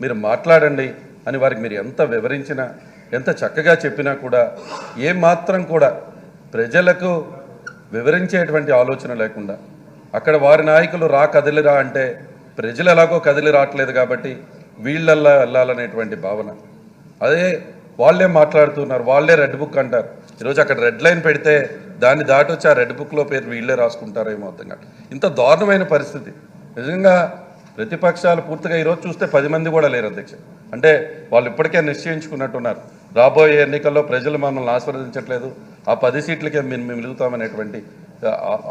మీరు మాట్లాడండి అని వారికి మీరు ఎంత వివరించినా ఎంత చక్కగా చెప్పినా కూడా ఏ మాత్రం కూడా ప్రజలకు వివరించేటువంటి ఆలోచన లేకుండా అక్కడ వారి నాయకులు రా కదిలిరా అంటే ప్రజలు ఎలాగో కదిలి రావట్లేదు కాబట్టి వీళ్ళల్లా వెళ్ళాలనేటువంటి భావన. అదే వాళ్ళే మాట్లాడుతున్నారు వాళ్ళే రెడ్ బుక్ అంటారు. ఈరోజు అక్కడ రెడ్ లైన్ పెడితే దాన్ని దాటొచ్చి ఆ రెడ్ బుక్లో పేరు వీళ్ళే రాసుకుంటారేమో అర్థం కాదు ఇంత దారుణమైన పరిస్థితి. నిజంగా ప్రతిపక్షాలు పూర్తిగా ఈరోజు చూస్తే పది మంది కూడా లేరు అధ్యక్ష. అంటే వాళ్ళు ఇప్పటికే నిశ్చయించుకున్నట్టున్నారు. రాబోయే ఎన్నికల్లో ప్రజలు మనల్ని ఆస్వాదించట్లేదు ఆ పది సీట్లకే మేము మేము మిలుగుతామనేటువంటి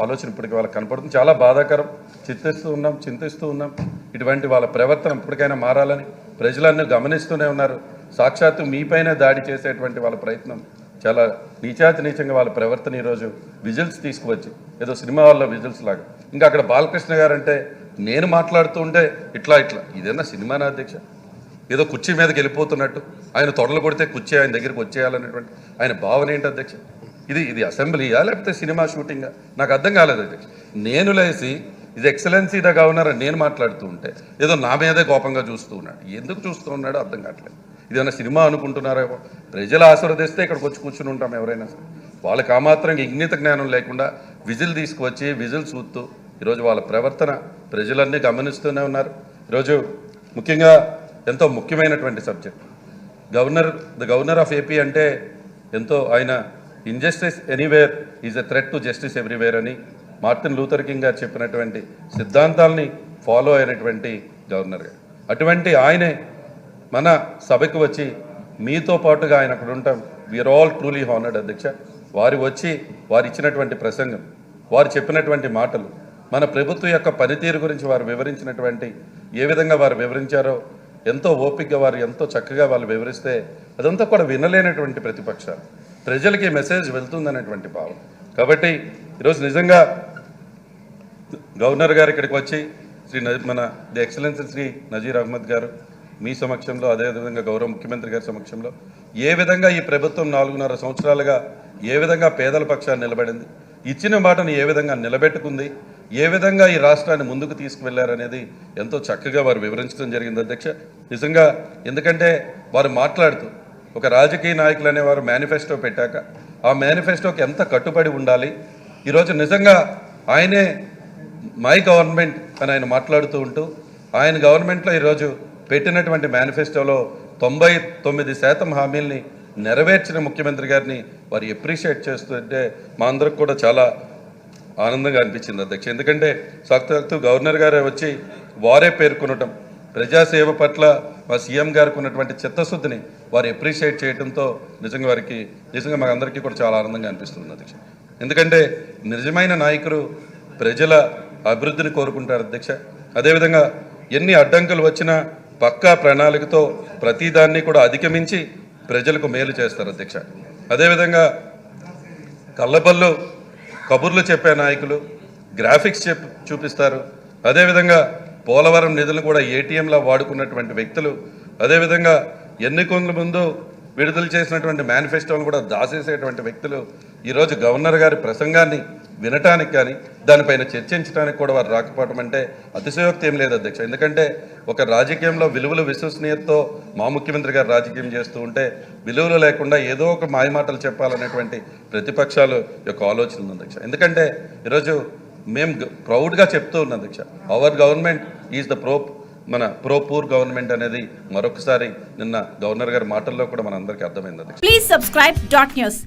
ఆలోచన ఇప్పటికి వాళ్ళకి కనపడుతుంది. చాలా బాధాకరం. చింతిస్తూ ఉన్నాం చింతిస్తూ ఉన్నాం. ఇటువంటి వాళ్ళ ప్రవర్తన ఇప్పటికైనా మారాలని ప్రజలన్నీ గమనిస్తూనే ఉన్నారు. సాక్షాత్తు మీపైనే దాడి చేసేటువంటి వాళ్ళ ప్రయత్నం చాలా నీచాతి నీచంగా వాళ్ళ ప్రవర్తన ఈరోజు విజిల్స్ తీసుకువచ్చి ఏదో సినిమా వాళ్ళ విజిల్స్ లాగా. ఇంకా అక్కడ బాలకృష్ణ గారు అంటే నేను మాట్లాడుతూ ఉంటే ఇట్లా ఇట్లా. ఇదేనా సినిమానా అధ్యక్ష? ఏదో కుర్చీ మీదకి వెళ్ళిపోతున్నట్టు. ఆయన తొడలు కొడితే కుర్చీ ఆయన దగ్గరికి వచ్చేయాలనేటువంటి ఆయన భావన ఏంటి అధ్యక్ష? ఇది ఇది అసెంబ్లీయా లేకపోతే సినిమా షూటింగా? నాకు అర్థం కాలేదు అధ్యక్ష. నేను లేచి ఇది ఎక్సలెన్సీ ద గవర్నర్ అని నేను మాట్లాడుతూ ఉంటే ఏదో నా మీదే కోపంగా చూస్తూ ఉన్నాడు. ఎందుకు చూస్తూ ఉన్నాడో అర్థం కావట్లేదు. ఏదైనా సినిమా అనుకుంటున్నారేమో ప్రజలు ఆశీర్వదిస్తే ఇక్కడికి వచ్చి కూర్చుని ఉంటాం ఎవరైనా సరే. వాళ్ళకి ఆ మాత్రం ఇంగిత జ్ఞానం లేకుండా విజిల్ తీసుకువచ్చి విజిల్ చూస్తూ ఈరోజు వాళ్ళ ప్రవర్తన ప్రజలన్నీ గమనిస్తూనే ఉన్నారు. ఈరోజు ముఖ్యంగా ఎంతో ముఖ్యమైనటువంటి subject. Governor the governor of A అంటే ఎంతో ఆయన injustice anywhere is a threat to justice everywhere అని మార్టిన్ లూథర్ కింగ్ గారు చెప్పినటువంటి సిద్ధాంతాల్ని ఫాలో అయినటువంటి గవర్నర్ గారు. అటువంటి ఆయనే మన సభకు వచ్చి మీతో పాటుగా ఆయన అక్కడ ఉంటాం. వీఆర్ ఆల్ ట్రూలీ హానర్డ్ అధ్యక్ష. వారు వచ్చి వారు ఇచ్చినటువంటి ప్రసంగం వారు చెప్పినటువంటి మాటలు మన ప్రభుత్వం యొక్క పనితీరు గురించి వారు వివరించినటువంటి ఏ విధంగా వారు వివరించారో ఎంతో ఓపికగా వారు ఎంతో చక్కగా వాళ్ళు వివరిస్తే అదంతా కూడా వినలేనటువంటి ప్రతిపక్షాలు. ప్రజలకి మెసేజ్ వెళ్తుందనేటువంటి భావం కాబట్టి ఈరోజు నిజంగా గవర్నర్ గారు ఇక్కడికి వచ్చి శ్రీ న- మన ది ఎక్సలెన్స్ శ్రీ నజీర్ అహ్మద్ గారు మీ సమక్షంలో అదేవిధంగా గౌరవ ముఖ్యమంత్రి గారి సమక్షంలో ఏ విధంగా ఈ ప్రభుత్వం నాలుగున్నర సంవత్సరాలుగా ఏ విధంగా పేదల పక్షాన్ని నిలబడింది ఇచ్చిన మాటను ఏ విధంగా నిలబెట్టుకుంది ఏ విధంగా ఈ రాష్ట్రాన్ని ముందుకు తీసుకువెళ్ళారనేది ఎంతో చక్కగా వారు వివరించడం జరిగింది అధ్యక్ష. నిజంగా ఎందుకంటే వారు మాట్లాడుతూ ఒక రాజకీయ నాయకులు అనేవారు మేనిఫెస్టో పెట్టాక ఆ మేనిఫెస్టోకి ఎంత కట్టుబడి ఉండాలి? ఈరోజు నిజంగా ఆయనే మై గవర్నమెంట్ అని ఆయన మాట్లాడుతూ ఉంటూ ఆయన గవర్నమెంట్లో ఈరోజు పెట్టినటువంటి మేనిఫెస్టోలో తొంభై తొమ్మిది శాతం హామీల్ని నెరవేర్చిన ముఖ్యమంత్రి గారిని వారు ఎప్రిషియేట్ చేస్తుంటే మా అందరికి కూడా చాలా ఆనందంగా అనిపించింది అధ్యక్ష. ఎందుకంటే సాక్షాత్తు గవర్నర్ గారే వచ్చి వారే పేర్కొనటం ప్రజాసేవ పట్ల మా సీఎం గారికి ఉన్నటువంటి చిత్తశుద్ధిని వారు ఎప్రిషియేట్ చేయడంతో నిజంగా వారికి నిజంగా మా అందరికీ కూడా చాలా ఆనందంగా అనిపిస్తుంది అధ్యక్ష. ఎందుకంటే నిజమైన నాయకులు ప్రజల అభివృద్ధిని కోరుకుంటారు అధ్యక్ష. అదేవిధంగా ఎన్ని అడ్డంకులు వచ్చినా పక్కా ప్రణాళికతో ప్రతిదాన్ని కూడా అధిగమించి ప్రజలకు మేలు చేస్తారు అధ్యక్ష. అదేవిధంగా కళ్ళబల్లు కబుర్లు చెప్పే నాయకులు గ్రాఫిక్స్ చెప్ చూపిస్తారు. అదేవిధంగా పోలవరం నిధులను కూడా ఏటీఎంలా వాడుకున్నటువంటి వ్యక్తులు అదేవిధంగా ఎన్నికల ముందు విడుదల చేసినటువంటి మేనిఫెస్టోలు కూడా దాసేసేటువంటి వ్యక్తులు ఈరోజు గవర్నర్ గారి ప్రసంగాన్ని వినటానికి కానీ దానిపైన చర్చించడానికి కూడా వారు రాకపోవడం అంటే అతిశయోక్తి ఏం లేదు అధ్యక్ష. ఎందుకంటే ఒక రాజకీయంలో విలువలు విశ్వసనీయతతో మా ముఖ్యమంత్రి గారు రాజకీయం చేస్తూ ఉంటే విలువలు లేకుండా ఏదో ఒక మాయమాటలు చెప్పాలనేటువంటి ప్రతిపక్షాలు యొక్క ఆలోచన ఉంది అధ్యక్ష. ఎందుకంటే ఈరోజు మేము ప్రౌడ్గా చెప్తూ ఉన్నాం అధ్యక్ష our government is the pro మన ప్రో పూర్ గవర్నమెంట్ అనేది మరొకసారి నిన్న గవర్నర్ గారి మాటల్లో కూడా మన అందరికీ అర్థమైంది ప్లీజ్ సబ్స్క్రైబ్ డాట్ న్యూస్